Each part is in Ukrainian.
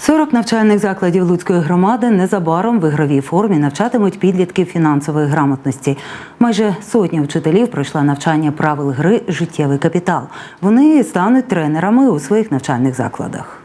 40 навчальних закладів Луцької громади незабаром в ігровій формі навчатимуть підлітків фінансової грамотності. Майже сотня вчителів пройшла навчання правил гри Життєвий капітал. Вони стануть тренерами у своїх навчальних закладах.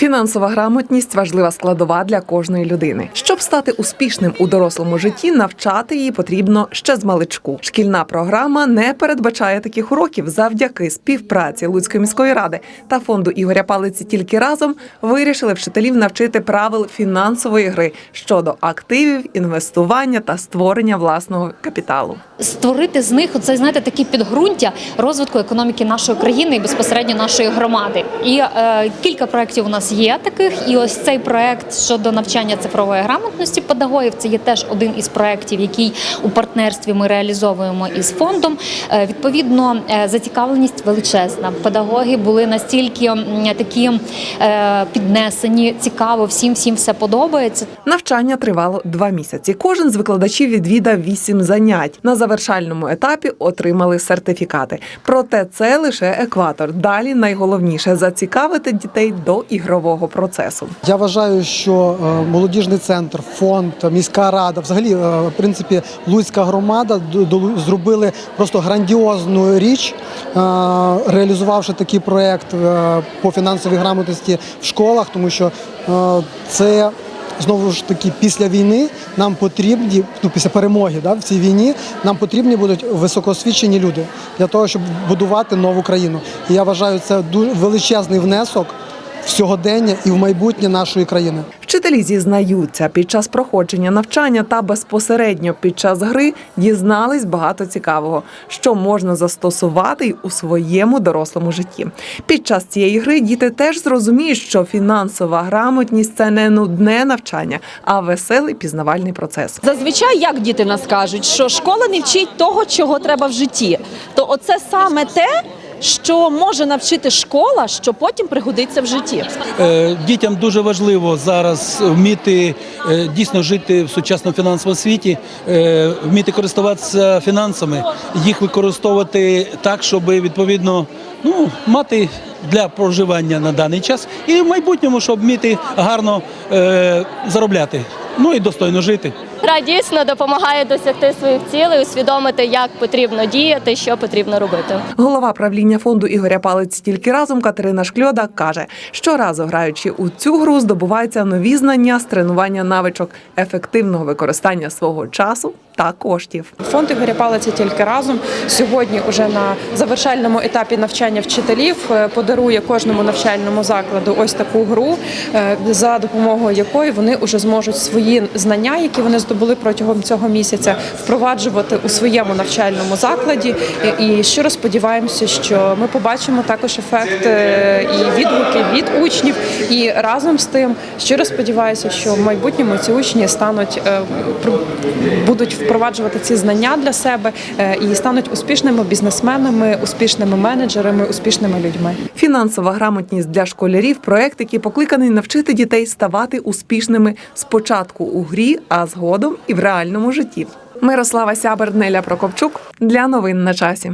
Фінансова грамотність важлива складова для кожної людини. Щоб стати успішним у дорослому житті, навчати її потрібно ще з маличку. Шкільна програма не передбачає таких уроків завдяки співпраці Луцької міської ради та фонду Ігоря Палиці. Тільки разом вирішили вчителів навчити правил фінансової гри щодо активів, інвестування та створення власного капіталу. створити з них оце знаєте такі підґрунтя розвитку економіки нашої країни і безпосередньо нашої громади. І е, кілька проєктів у нас є таких. І ось цей проект щодо навчання цифрової грамотності педагогів. Це є теж один із проєктів, який у партнерстві ми реалізовуємо із фондом. Е, відповідно, е, зацікавленість величезна. Педагоги були настільки такі е, піднесені, цікаво, всім всім все подобається. Навчання тривало два місяці. Кожен з викладачів відвідав вісім занять. На завершальному етапі отримали сертифікати. Проте це лише екватор. Далі найголовніше зацікавити дітей до ігрового процесу. Я вважаю, що е, молодіжний центр, фонд, міська рада, взагалі, е, в принципі, Луцька громада зробили просто грандіозну річ, е, реалізувавши такий проєкт е, по фінансовій грамотності в школах, тому що це. Знову ж таки, після війни нам потрібні, ну після перемоги да, в цій війні, нам потрібні будуть високоосвічені люди для того, щоб будувати нову країну. І я вважаю, це дуже величезний внесок сьогодення і в майбутнє нашої країни. Вчителі зізнаються, під час проходження навчання та безпосередньо під час гри дізнались багато цікавого, що можна застосувати й у своєму дорослому житті. Під час цієї гри діти теж зрозуміють, що фінансова грамотність це не нудне навчання, а веселий пізнавальний процес. Зазвичай, як діти в нас кажуть, що школа не вчить того, чого треба в житті. То оце саме те, що може навчити школа, що потім пригодиться в житті. Е, Дітям дуже важливо зараз вміти е, дійсно жити в сучасному фінансовому світі, е, вміти користуватися фінансами, їх використовувати так, щоб відповідно ну, мати для проживання на даний час і в майбутньому, щоб вміти гарно е, заробляти, ну і достойно жити. Гра дійсно допомагає досягти своїх цілей, усвідомити, як потрібно діяти, що потрібно робити. Голова правління фонду Ігоря Палиць тільки разом Катерина Шкльода каже, щоразу граючи у цю гру, здобуваються нові знання з тренування навичок ефективного використання свого часу та коштів. Фонд Ігоря Палиця тільки разом сьогодні, уже на завершальному етапі навчання вчителів, е, подарує кожному навчальному закладу ось таку гру, е, за допомогою якої вони вже зможуть свої знання, які вони здобули протягом цього місяця, впроваджувати у своєму навчальному закладі. І щиро сподіваємося, що ми побачимо також ефект е, і відгуки від учнів. І разом з тим щиро сподіваюся, що в майбутньому ці учні стануть будуть впроваджувати ці знання для себе е, і стануть успішними бізнесменами, успішними менеджерами, успішними людьми. Фінансова грамотність для школярів проект, який покликаний навчити дітей ставати успішними спочатку у грі, а згодом і в реальному житті. Мирослава Сябер, Неля Прокопчук для новин на часі.